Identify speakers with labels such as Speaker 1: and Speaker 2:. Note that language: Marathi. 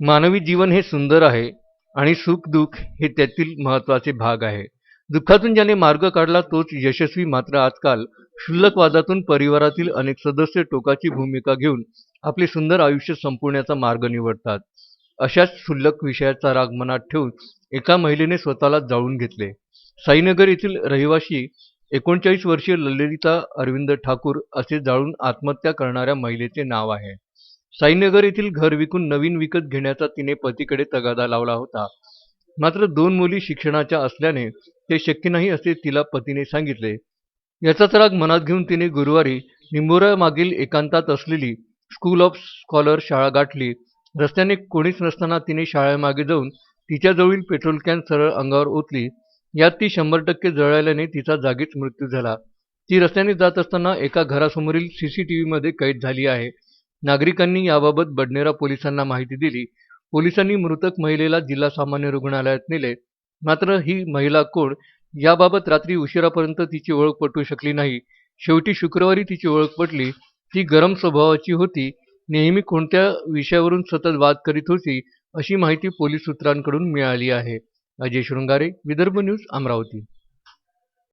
Speaker 1: मानवी जीवन हे सुंदर आहे आणि सुखदुःख हे त्यातील महत्त्वाचे भाग आहे. दुःखातून ज्याने मार्ग काढला तोच यशस्वी मात्र आजकाल क्षुल्लकवादातून परिवारातील अनेक सदस्य टोकाची भूमिका घेऊन आपले सुंदर आयुष्य संपवण्याचा मार्ग निवडतात. अशाच क्षुल्लक विषयाचा राग मनात ठेवून एका महिलेने स्वतःला जाळून घेतले. साईनगर येथील रहिवाशी एकोणचाळीस वर्षीय ललिता अरविंद ठाकूर असे जाळून आत्महत्या करणाऱ्या महिलेचे नाव आहे. साईनगर येथील घर विकून नवीन विकत घेण्याचा तिने पतीकडे तगादा लावला होता. मात्र दोन मुली शिक्षणाच्या असल्याने ते शक्य नाही असे तिला पतीने सांगितले. याचाच राग मनात घेऊन तिने गुरुवारी निंबोरा मागील एकांतात असलेली स्कूल ऑफ स्कॉलर शाळा गाठली. रस्त्याने कोणीच नसताना तिने शाळेमागे जाऊन तिच्याजवळील पेट्रोल कॅन सरळ अंगावर ओतली. यात ती शंभर टक्के जळाल्याने तिचा जागीच मृत्यू झाला. ती रस्त्याने जात असताना एका घरासमोरील सीसीटीव्हीमध्ये कैद झाली आहे. नागरिकांनी याबाबत बडनेरा पोलिसांना माहिती दिली. पोलिसांनी मृतक महिलेला जिल्हा सामान्य रुग्णालयात नेले. मात्र ही महिला कोण? याबाबत रात्री उशिरापर्यंत तिची ओळख पटू शकली नाही. शेवटी शुक्रवारी तिची ओळख पटली. ती गरम स्वभावाची होती. नेहमी कोणत्या विषयावरून सतत वाद करीत होती अशी माहिती पोलीस सूत्रांकडून मिळाली आहे. अजय शृंगारे विदर्भ न्यूज अमरावती.